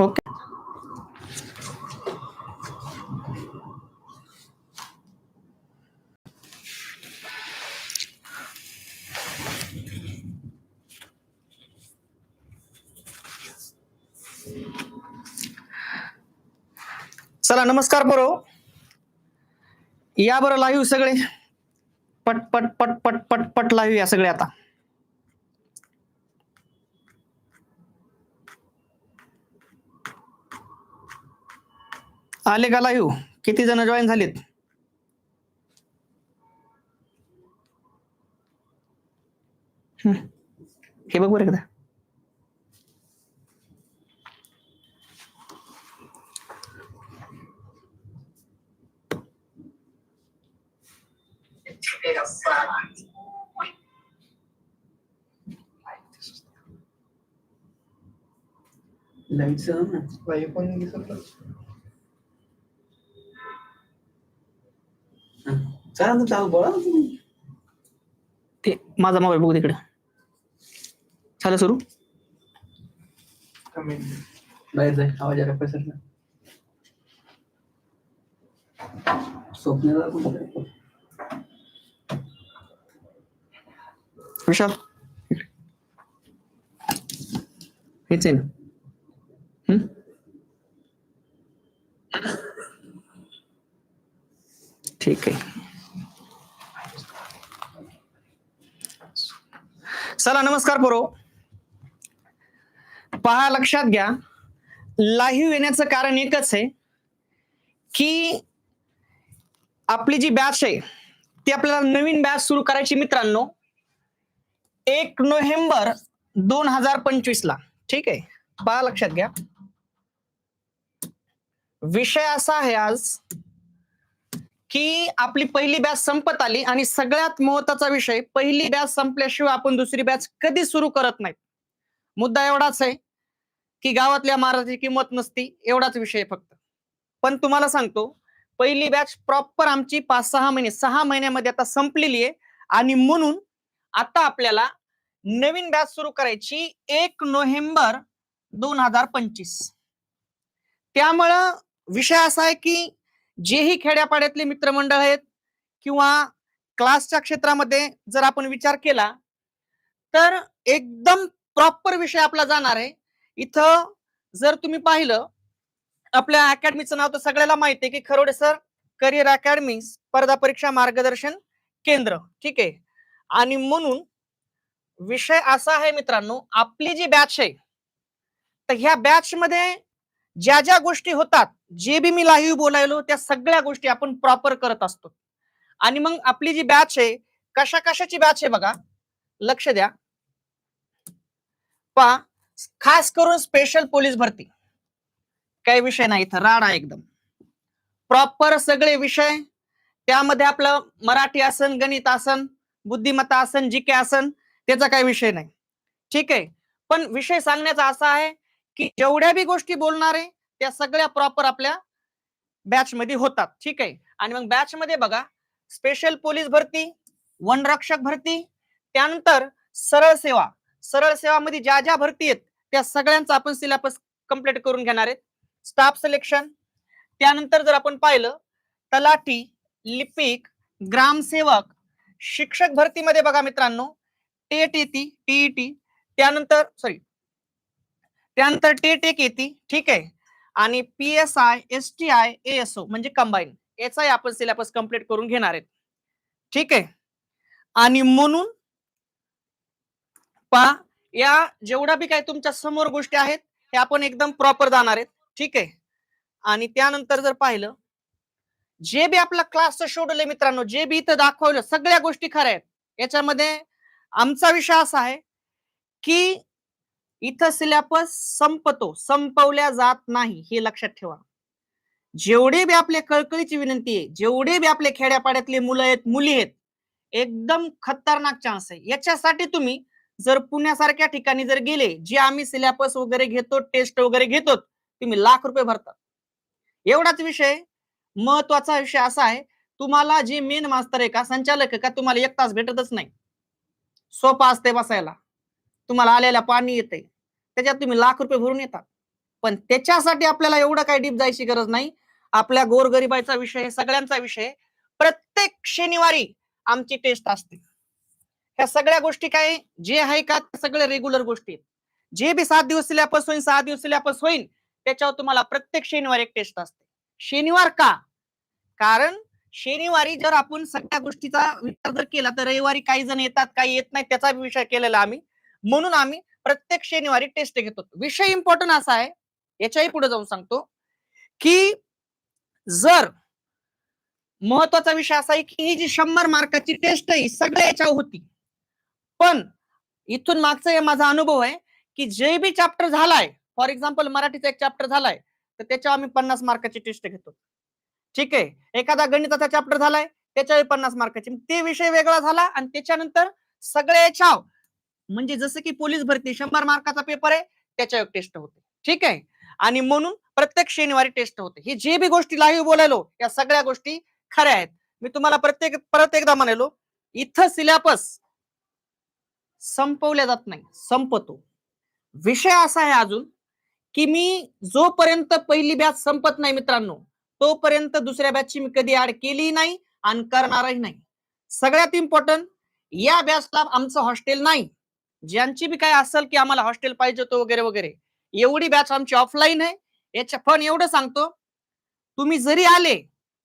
Okay. चला नमस्कार बरो. या बरं लाईव्ह सगळे. पट पट पट पट पट पट लाईव्ह या सगळे आता. आले का लाईव्ह किती जण जॉईन झालेत? हम्म. हे बघ बरं एकदा. लाईटचं ना लाईव्ह पण दिसत चला चालू बोला ते माझा मोबाईल बघू तिकडे झालं सुरू बाहेर जाय आवाज आला पसरला स्वप्नाला? विशाल हेच आहे ना Hmm? ठीक आहे. चला नमस्कार पोरो. पहा लक्षात घ्या. लाईव्ह येण्याचं कारण एकच आहे की आपली जी बॅच आहे ती आपल्याला नवीन बॅच सुरू करायची मित्रांनो. एक नोव्हेंबर दोन हजार पंचवीस ला ठीक आहे? पहा लक्षात घ्या. विषय असा आहे आज की आपली पहिली बॅच संपत आली आणि सगळ्यात महत्त्वाचा विषय पहिली बॅच संपल्याशिवाय आपण दुसरी बॅच कधी सुरू करत नाही मुद्दा एवढाच आहे की गावातल्या महाराजाची किंमत नसती एवढाच विषय फक्त. पण तुम्हाला सांगतो पहिली बॅच प्रॉपर आमची पाच सहा महिने सहा महिन्यामध्ये आता संपलेली आहे आणि म्हणून आता आपल्याला नवीन बॅच सुरू करायची एक नोव्हेंबर दोन हजार पंचवीस. त्यामुळं विषय असा आहे की जेही खेड्यापाड्यातले मित्रमंडळ आहेत किंवा क्लासच्या क्षेत्रामध्ये जर आपण विचार केला तर एकदम प्रॉपर विषय आपला जाणार आहे. इथं जर तुम्ही पाहिलं आपल्या अकॅडमीचं नाव तर सगळ्याला माहिती आहे की खरोडे सर करिअर अकॅडमी स्पर्धा परीक्षा मार्गदर्शन केंद्र ठीक आहे? आणि म्हणून विषय असा आहे मित्रांनो आपली जी बॅच आहे तर ह्या बॅच मध्ये ज्या ज्या गोष्टी होतात जे बी मी लाईव्ह बोलायलो त्या सगळ्या गोष्टी आपण प्रॉपर करत असतो. आणि मग आपली जी बॅच आहे कशा कशाची बॅच आहे बघा? लक्ष द्या. पा खास करून स्पेशल पोलीस भरती. काही विषय नाही इथं राडा एकदम. प्रॉपर सगळे विषय त्यामध्ये आपलं मराठी आसन गणित आसन बुद्धिमत्ता आसन जी के आसन त्याचा काही विषय नाही. ठीक आहे? पण विषय सांगण्याचा असा आहे की जेवढ्या बी गोष्टी बोलणार आहे त्या सगळ्या प्रॉपर आपल्या बॅच मध्ये होतात. ठीक आहे? आणि मग बॅच मध्ये बघा स्पेशल पोलीस भरती वनरक्षक भरती त्यानंतर सरळ सेवा. सरळ सेवामध्ये ज्या ज्या भरती आहेत त्या सगळ्यांचा आपण सिलेबस कंप्लीट करून घेणार आहेत. स्टाफ सिलेक्शन त्यानंतर जर आपण पाहिलं तलाठी लिपिक ग्रामसेवक शिक्षक भरतीमध्ये बघा मित्रांनो टेट येते टीईटी त्यानंतर सॉरी त्यानंतर टेट एक येते ठीक आहे. आणि P S I S T I S O म्हणजे कंबाईन याचाही आपण सिलेबस कंप्लीट करून घेणार आहेत. ठीक आहे. आणि म्हणून पा या जेवढ्या बी काय तुमच्यासमोर गोष्टी आहेत हे आपण एकदम प्रॉपर जाणार आहेत. ठीक आहे. आणि त्यानंतर जर पाहिलं जे बी आपला क्लासचं शेड्यूल आहे मित्रांनो जे बी इथं दाखवलं सगळ्या गोष्टी खऱ्या आहेत. याच्यामध्ये आमचा विषय असा आहे की इथं सिलेबस संपतो संपवल्या जात नाही हे लक्षात ठेवा. जेवढे बी आपले कळकळीची विनंती आहे जेवढे बी आपले खेड्यापाड्यातले मुलं आहेत मुली आहेत एकदम खतरनाक चान्स आहे. याच्यासाठी तुम्ही जर पुण्यासारख्या ठिकाणी जर गेले जे आम्ही सिलेबस वगैरे घेतो टेस्ट वगैरे घेतो तुम्ही लाख रुपये भरतात एवढाच विषय महत्त्वाचा विषय असा आहे तुम्हाला जे मेन मास्तर आहे का संचालक आहे का तुम्हाला एक तास भेटतच नाही. सोपा असते बसायला. तुम्हाला आलेला पाणी येते त्याच्यात तुम्ही लाख रुपये भरून येतात. पण त्याच्यासाठी आपल्याला एवढं काही डीप जायची गरज नाही. आपल्या गोरगरिबाचा विषय सगळ्यांचा विषय प्रत्येक शनिवारी आमची टेस्ट असते. ह्या सगळ्या गोष्टी काय जे आहे का सगळे रेग्युलर गोष्टी आहेत. जे बी सात दिवस सिलेबस होईल सहा दिवस सिलेबस होईल त्याच्यावर तुम्हाला प्रत्येक शनिवारी एक टेस्ट असते. शनिवार का? कारण शनिवारी जर आपण सगळ्या गोष्टीचा विचार जर केला तर रविवारी काही जण येतात काही येत नाही त्याचा विषय केलेला आम्ही. म्हणून आम्ही प्रत्येक शनिवारी टेस्ट घेतो. विषय इम्पॉर्टंट असा आहे याच्याही पुढे जाऊन सांगतो की जर महत्त्वाचा विषय असा आहे की ही जी शंभर मार्काची टेस्ट आहे सगळ्या याच्यावर होती. पण इथून मागचा हे माझा अनुभव आहे की जे बी चॅप्टर झालाय फॉर एक्झाम्पल मराठीचा एक चॅप्टर झालाय तर त्याच्यावर आम्ही पन्नास मार्काची टेस्ट घेतो. ठीक आहे? एखादा गणिताचा चॅप्टर झालाय त्याच्यावर पन्नास मार्काची. ते विषय वेगळा झाला आणि त्याच्यानंतर सगळ्या याच्यावर म्हणजे जसं की पोलीस भरती शंभर मार्काचा पेपर आहे त्याच्यावर टेस्ट होते. ठीक आहे? आणि म्हणून प्रत्येक शनिवारी टेस्ट होते. हे जे बी गोष्टी लाईव्ह बोलायलो या सगळ्या गोष्टी खऱ्या आहेत. मी तुम्हाला प्रत्येक परत एकदा म्हणालो इथं सिलेबस संपवल्या जात नाही संपतो. विषय असा आहे अजून की मी जोपर्यंत पहिली बॅच संपत नाही मित्रांनो तोपर्यंत दुसऱ्या बॅचची मी कधी ऍड केली नाही आणि करणारही नाही. सगळ्यात इम्पॉर्टंट या बॅचला आमचं हॉस्टेल नाही. ज्यांची बी काय असेल की आम्हाला हॉस्टेल पाहिजे तो वगैरे वगैरे. एवढी बॅच आमची ऑफलाईन आहे. याच्या पण एवढं सांगतो तुम्ही जरी आले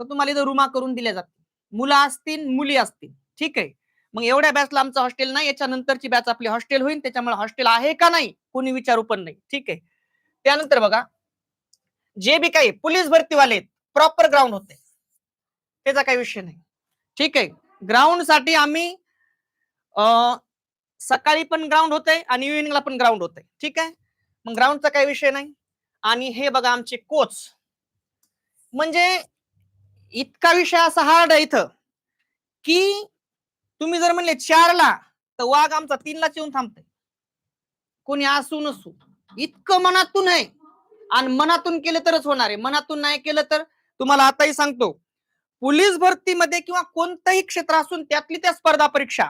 तर तुम्हाला इथं रुमा करून दिल्या जातील. मुलं असतील मुली असतील. ठीक आहे. मग एवढ्या बॅचला आमचं हॉस्टेल नाही याच्यानंतरची बॅच आपली हॉस्टेल होईल त्याच्यामुळे हॉस्टेल आहे का नाही कोणी विचारू पण नाही. ठीक आहे. त्यानंतर बघा जे बी काही पोलीस भरतीवाले प्रॉपर ग्राउंड होते. त्याचा काही विषय नाही. ठीक आहे. ग्राउंडसाठी आम्ही अं, सकाळी पण ग्राउंड होते आणि इव्हिनिंगला पण ग्राउंड होते ठीक आहे? मग ग्राउंडचा काही विषय नाही. आणि हे बघा आमचे कोच म्हणजे इतका विषय असा हार्ड आहे इथं की तुम्ही जर म्हणले चारला तर वाघ आमचा तीनलाच येऊन थांबते कोणी असू नसू. इतकं मनातून आहे. आणि मनातून केलं तरच होणार आहे. मनातून नाही केलं तर तुम्हाला आताही सांगतो. पोलीस भरतीमध्ये किंवा कोणतंही क्षेत्र असून त्यातली त्या स्पर्धा परीक्षा.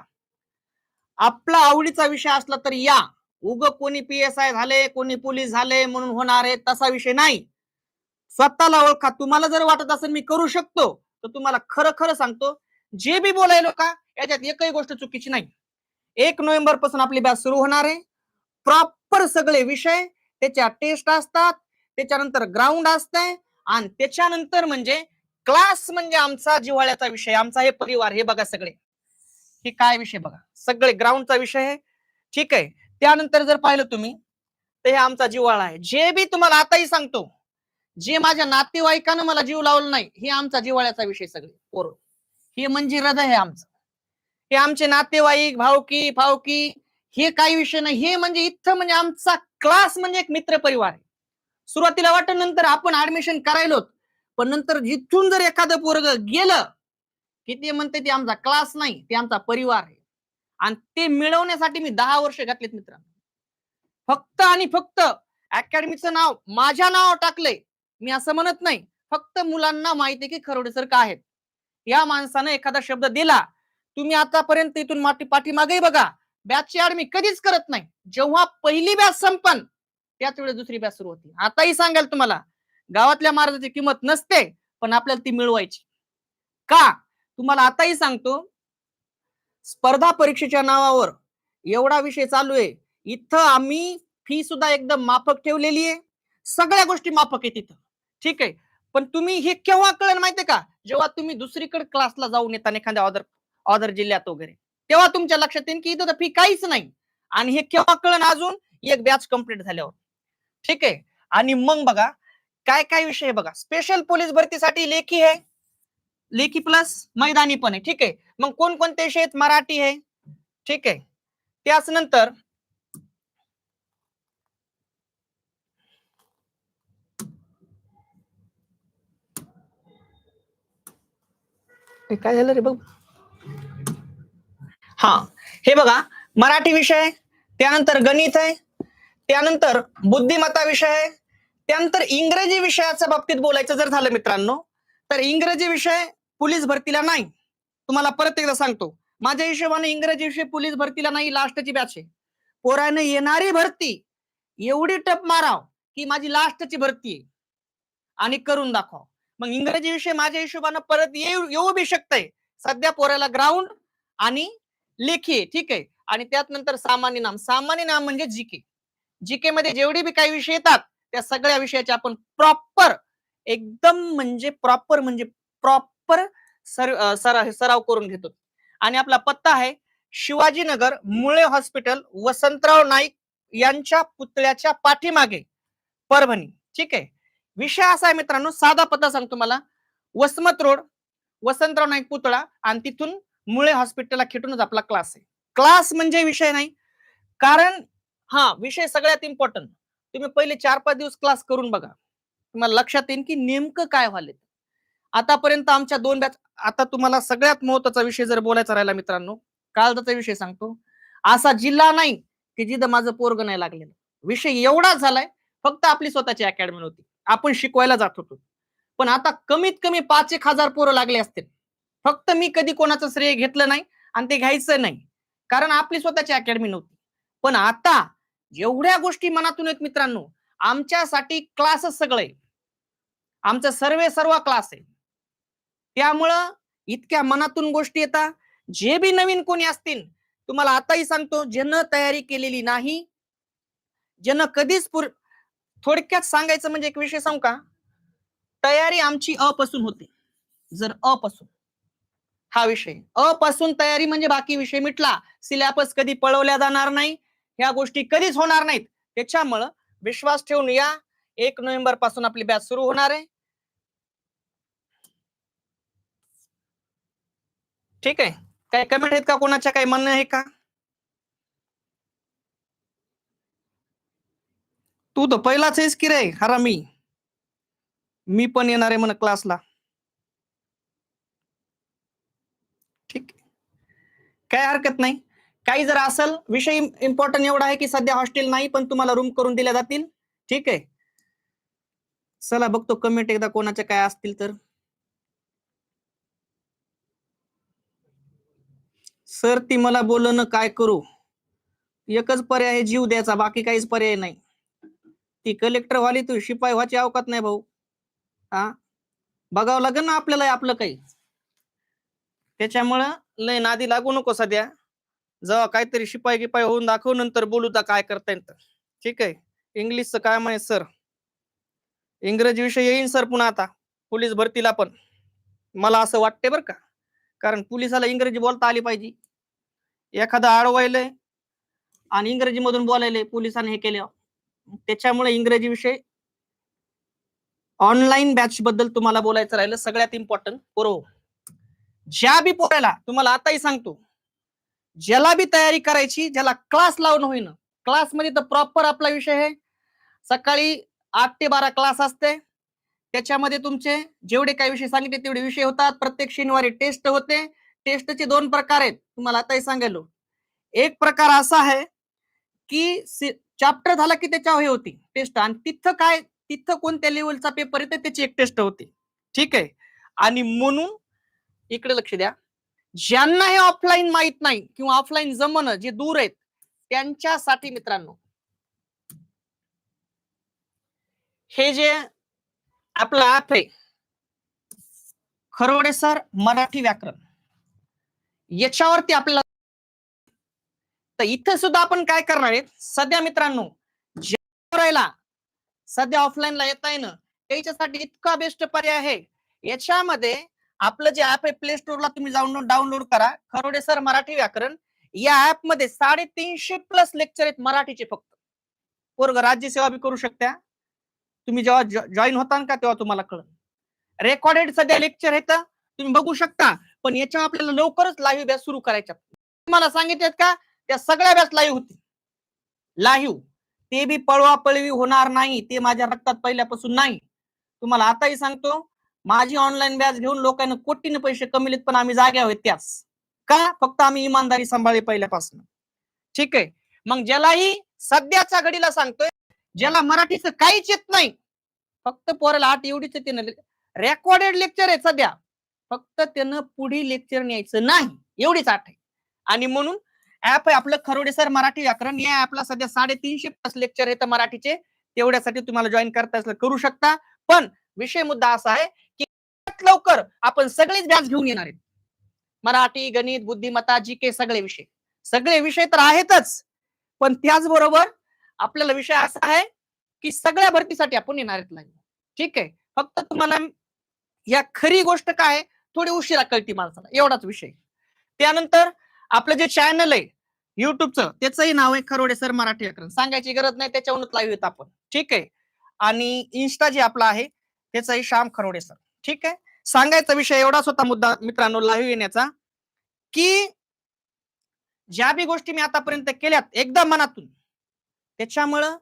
आपला आवडीचा विषय असला तर या. उग कोणी पीएसआय झाले कोणी पोलीस झाले म्हणून होणार आहे तसा विषय नाही. स्वतःला ओळखा. तुम्हाला जर वाटत असेल मी करू शकतो तर तुम्हाला खरं खरं सांगतो जे बी बोलायलो का याच्यात एकही गोष्ट चुकीची नाही. एक नोव्हेंबरपासून आपली बॅच सुरू होणार आहे. प्रॉपर सगळे विषय त्याच्या टेस्ट असतात त्याच्यानंतर ग्राउंड असतंय आणि त्याच्यानंतर म्हणजे क्लास म्हणजे आमचा जिव्हाळ्याचा विषय आमचा हे परिवार हे बघा सगळे. हे काय विषय बघा? सगळे ग्राउंडचा विषय आहे. ठीक आहे. त्यानंतर जर पाहिलं तुम्ही तर हे आमचा जिव्हाळा आहे. जे बी तुम्हाला आताही सांगतो जे माझ्या नातेवाईकानं मला जीव लावलं नाही हे आमचा जिव्हाळ्याचा विषय सगळे पोरं. हे म्हणजे हृदय आहे आमचं. हे आमचे नातेवाईक भावकी फावकी हे काही विषय नाही. हे म्हणजे इथं म्हणजे आमचा क्लास म्हणजे एक मित्र परिवार आहे. सुरुवातीला वाटत नंतर आपण ऍडमिशन करायलोत पण नंतर जिथून जर एखादं पोरग गेलं की ते म्हणते ते आमचा क्लास नाही ते आमचा परिवार आहे. आणि ते मिळवण्यासाठी मी दहा वर्ष घातलेत मित्रांनो. फक्त आणि फक्त अकॅडमीचं नाव माझ्या नाव टाकलंय. मी असं म्हणत नाही. फक्त मुलांना माहिती आहे की खरोडे सर काय आहेत. या माणसानं एखादा शब्द दिला तुम्ही आतापर्यंत इथून माटी पाठीमागे बघा. बॅचची आड मी कधीच करत नाही. जेव्हा पहिली बॅच संपन त्याच वेळेस दुसरी बॅच सुरू होती. आताही सांगाल तुम्हाला गावातल्या महाराजाची किंमत नसते पण आपल्याला ती मिळवायची. का? तुम्हाला आताही सांगतो स्पर्धा परीक्षेच्या नावावर एवढा विषय चालू आहे. इथं आम्ही फी सुद्धा एकदम माफक ठेवलेली आहे. सगळ्या गोष्टी माफक आहेत तिथं ठीक आहे. पण तुम्ही हे केव्हा कळेल माहितीये का? जेव्हा तुम्ही दुसरीकडे क्लासला जाऊन येता एखाद्या ऑदर ऑदर जिल्ह्यात वगैरे तेव्हा तुमच्या लक्षात येईल की इथं तर फी काहीच नाही. आणि हे केव्हा कळण अजून? एक बॅच कंप्लीट झाल्यावर. ठीक आहे. आणि मग बघा काय काय विषय आहे बघा. स्पेशल पोलीस भरतीसाठी लेखी आहे. लेखी प्लस मैदानी पण आहे. ठीक आहे? मग कोणकोणते विषय आहेत? मराठी आहे. ठीक आहे? त्याच नंतर काय झालं रे बघ? हा. हे बघा मराठी विषय आहे. त्यानंतर गणित आहे. त्यानंतर बुद्धिमत्ता विषय आहे. त्यानंतर इंग्रजी विषयाच्या बाबतीत बोलायचं जर झालं मित्रांनो तर इंग्रजी विषय पोलीस भरतीला नाही. तुम्हाला परत एकदा सांगतो. माझ्या हिशोबाने इंग्रजी विषय पोलीस भरतीला नाही लास्टची बॅच आहे. पोराने येणारी भरती एवढी टप माराव की माझी लास्टची भरती आहे. आणि करून दाखवा मग इंग्रजी विषय माझ्या हिशोबानं परत येऊ येऊ बी शकतंय. सध्या पोराला ग्राउंड आणि लेखी आहे ठीक आहे. आणि त्यात नंतर सामान्य नाम. सामान्य नाम म्हणजे जीके जीके मध्ये जेवढे बी काही विषय येतात त्या सगळ्या विषयाचे आपण प्रॉपर एकदम म्हणजे प्रॉपर म्हणजे प्रॉपर सर सरा- सराव करून घेतो. आणि आपला पत्ता आहे शिवाजीनगर मुळे हॉस्पिटल वसंतराव नाईक यांच्या पुतळ्याच्या पाठीमागे परभणी. ठीक आहे? विषय असा आहे मित्रांनो साधा पत्ता सांगतो मला वसमत रोड वसंतराव नाईक पुतळा आणि तिथून मुळे हॉस्पिटलला खेटूनच आपला क्लास आहे. क्लास म्हणजे विषय नाही कारण हा विषय सगळ्यात इम्पॉर्टंट तुम्ही पहिले चार पाच दिवस क्लास करून बघा. तुम्हाला लक्षात येईल की नेमकं काय व्हाले आतापर्यंत आमच्या दोन बॅच आता तुम्हाला सगळ्यात महत्त्वाचा विषय जर बोलायचा राहिला मित्रांनो काळजाचा विषय सांगतो. असा जिल्हा नाही की जिथं माझं पोरग नाही लागलेलं. विषय एवढा झालाय फक्त आपली स्वतःची अकॅडमी होती आपण शिकवायला जात होतो. पण आता कमीत कमी पाच एक हजार पोरं लागले असतील. फक्त मी कधी कोणाचं श्रेय घेतलं नाही आणि ते घ्यायचं नाही. कारण आपली स्वतःची अकॅडमी नव्हती. पण आता जेवढ्या गोष्टी मनातून आहेत मित्रांनो आमच्यासाठी क्लासच सगळे. आमचं सर्वे सर्व क्लास आहे. त्यामुळं इतक्या मनातून गोष्टी येतात जे बी नवीन कोणी असतील तुम्हाला आताही सांगतो ज्यानं तयारी केलेली नाही ज्यानं कधीच पुर थोडक्यात सांगायचं म्हणजे एक विषय सांगू का? तयारी आमची अपासून होते. जर अपासून हा विषय. अपासून तयारी म्हणजे बाकी विषय मिटला. सिलेबस कधी पळवल्या जाणार नाही ह्या गोष्टी कधीच होणार नाहीत. त्याच्यामुळं विश्वास ठेवून या. एक नोव्हेंबरपासून आपली बॅच सुरू होणार आहे. ठीक आहे. काय कमेंट आहेत का कोणाच्या? काही म्हणणं आहे का? तू तर पहिलाच आहेस की रे हरामी. मी पण येणार आहे म्हण क्लासला ठीक आहे. काय हरकत नाही. काही जर असेल विषय इम्पॉर्टंट एवढा आहे की सध्या हॉस्टेल नाही पण तुम्हाला रूम करून दिल्या जातील. ठीक आहे. चला बघतो कमेंट एकदा कोणाच्या काय असतील तर. सर ती मला बोलणं काय करू? एकच पर्याय आहे जीव द्यायचा बाकी काहीच पर्याय नाही. ती कलेक्टर व्हाली तू शिपाई व्हायची अवकात नाही भाऊ. हा? बघावं लागेल ना आपल्याला आपलं काही. त्याच्यामुळं लय नादी लागू नको सध्या. जेव्हा काहीतरी शिपाई गिपाई होऊन दाखव नंतर बोलू तर काय करता येईल तर. ठीक आहे? इंग्लिशचं काय म्हणे सर. इंग्रजी विषय येईन सर पुन्हा आता. पोलीस भरतीला पण. मला असं वाटते बरं का? कारण पोलिसाला इंग्रजी बोलता आली पाहिजे. एखादं अडवायलंय आणि इंग्रजी मधून बोलायलंय पोलिसांनी हे केलं. त्याच्यामुळे इंग्रजी विषय ऑनलाईन बॅच बद्दल तुम्हाला बोलायचं राहिलं सगळ्यात इम्पॉर्टंट बरोबर? ज्या बी पोरायला तुम्हाला आताही सांगतो ज्याला बी तयारी करायची ज्याला क्लास लावून होईन क्लासमध्ये तर प्रॉपर आपला विषय आहे. सकाळी आठ ते बारा क्लास असते. त्याच्यामध्ये तुमचे जेवढे काही विषय सांगितले तेवढे विषय होतात. प्रत्येक शनिवारी टेस्ट होते. टेस्टचे दोन प्रकार आहेत. तुम्हाला आताही सांगायलो. एक प्रकार असा आहे की चॅप्टर झाला की त्याच्यावर हे होती. टेस्ट आणि तिथं काय तिथं कोणत्या लेवलचा पेपर येते त्याची एक टेस्ट होती. ठीक आहे? आणि म्हणून इकडे लक्ष द्या. ज्यांना हे ऑफलाईन माहीत नाही किंवा ऑफलाईन जमणं जे दूर आहेत त्यांच्यासाठी मित्रांनो हे जे आपलं ऍप आहे खरोडे सर मराठी व्याकरण. याच्यावरती आपल्याला तर इथं सुद्धा आपण काय करणार आहेत सध्या मित्रांनो ज्या सध्या ऑफलाईनला येता येणं त्याच्यासाठी इतका बेस्ट पर्याय आहे. याच्यामध्ये आपलं जे ऍप आहे प्ले स्टोअरला तुम्ही जाऊन डाउनलोड करा. खरोडे सर मराठी व्याकरण. या ऍपमध्ये साडेतीनशे प्लस लेक्चर आहेत मराठीचे फक्त. वर्ग राज्यसेवा बी करू शकता तुम्ही जेव्हा जॉईन होता का तेव्हा तुम्हाला कळ रेकॉर्डेड सध्या लेक्चर आहेत. तुम्ही बघू शकता. पण याच्या आपल्याला लवकरच लाईव्ह बॅच सुरू करायच्या तुम्हाला सांगितलेत का? त्या सगळ्या बॅच लाईव्ह होती लाईव्ह ते बी पळवा पळवी होणार नाही. ते माझ्या रक्तात पहिल्यापासून नाही. तुम्हाला आताही सांगतो माझी ऑनलाईन बॅच घेऊन लोकांना कोटीने पैसे कमिलेत पण आम्ही जागे आहोत त्याच. का? फक्त आम्ही इमानदारी सांभाळली पहिल्यापासून. ठीक आहे? मग ज्यालाही सध्याच्या घडीला सांगतोय ज्याला मराठीचं काहीच येत नाही फक्त पोराला आठ एवढीच त्यानं रेकॉर्डेड लेक्चर आहे सध्या. फक्त त्यानं पुढील लेक्चर न्यायचं नाही एवढीच आठ आहे. आणि म्हणून ऍप आहे आपलं खरोडे सर मराठी व्याकरण. या ऍपला सध्या साडेतीनशे प्लस लेक्चर आहेत मराठीचे. तेवढ्यासाठी तुम्हाला जॉईन करता असलं करू शकता. पण विषय मुद्दा असा आहे की लवकर आपण सगळेच बॅच घेऊन येणार आहेत. मराठी गणित बुद्धिमत्ता जी के सगळे विषय. सगळे विषय तर आहेतच. पण त्याचबरोबर आपल्याला विषय असा आहे की सगळ्या भरतीसाठी आपण येणार आहेत live. ठीक आहे. फक्त तुम्हाला या खरी गोष्ट काय आहे, थोडी उशिरा कळती माणसाला एवढाच विषय. त्यानंतर आपलं जे चॅनल आहे युट्यूबचं त्याचंही नाव आहे खरोडे सर मराठी व्याकरण सांगायची गरज नाही त्याच्यावरूनच लाईव्ह येत आपण. ठीक आहे? आणि इन्स्टा जे आपला आहे त्याचाही श्याम खरोडे सर. ठीक आहे? सांगायचा विषय एवढाच होता मुद्दा मित्रांनो लाईव्ह येण्याचा की ज्या बी गोष्टी मी आतापर्यंत केल्यात एकदम मनातून त्याच्यामुळं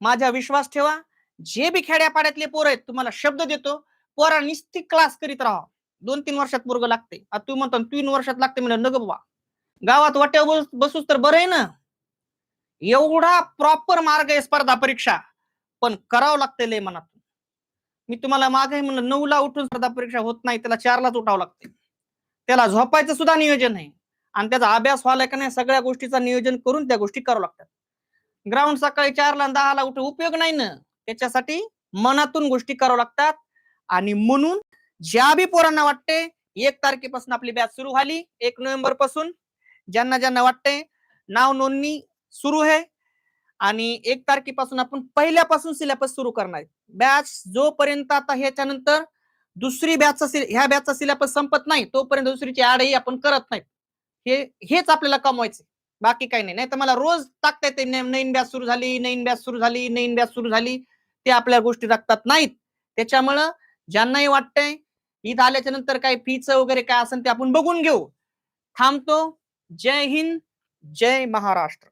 माझा विश्वास ठेवा. जे बी खेड्यापाड्यातले पोर आहेत तुम्हाला शब्द देतो पोरा निस्ती क्लास करीत राहा. दोन तीन वर्षात पोरग लागते आता तू म्हणतो तीन वर्षात लागते म्हणजे नग बाबा गावात वाट्यावर बसूस तर बरं आहे ना. एवढा प्रॉपर मार्ग आहे स्पर्धा परीक्षा. पण करावं लागते लय मनातून. मी तुम्हाला मागे म्हणलं नऊला उठून स्पर्धा परीक्षा होत नाही त्याला चारलाच उठावं लागते त्याला झोपायचं सुद्धा नियोजन आहे. आणि त्याचा अभ्यास व्हायला का नाही सगळ्या गोष्टीचा नियोजन करून त्या गोष्टी करावं लागतात. ग्राउंड सकाळी चारला आणि दहाला उठून उपयोग नाही ना. त्याच्यासाठी मनातून गोष्टी कराव्या लागतात. आणि म्हणून ज्या बी पोरांना वाटते एक तारखेपासून आपली बॅच सुरू झाली एक नोव्हेंबरपासून ज्यांना ज्यांना वाटते नाव नोंदणी सुरू आहे. आणि एक तारखेपासून आपण पहिल्यापासून सिलेबस सुरू करणार बॅच जोपर्यंत आता ह्याच्यानंतर दुसरी बॅचचा ह्या बॅचचा सिलेबस संपत नाही तोपर्यंत दुसरीची आडही आपण करत नाही. हे हेच आपल्याला कमवायचे बाकी काही नाही. नाही तर मला रोज टाकता येते नवीन बॅच सुरू झाली नवीन बॅच सुरू झाली नवीन बॅच सुरू झाली. ते आपल्या गोष्टी टाकतात नाहीत. त्याच्यामुळं ज्यांनाही वाटतंय ईद आल्याच्यानंतर काय फीचं वगैरे काय असेल ते आपण बघून घेऊ. थांबतो. जय हिंद जय महाराष्ट्र.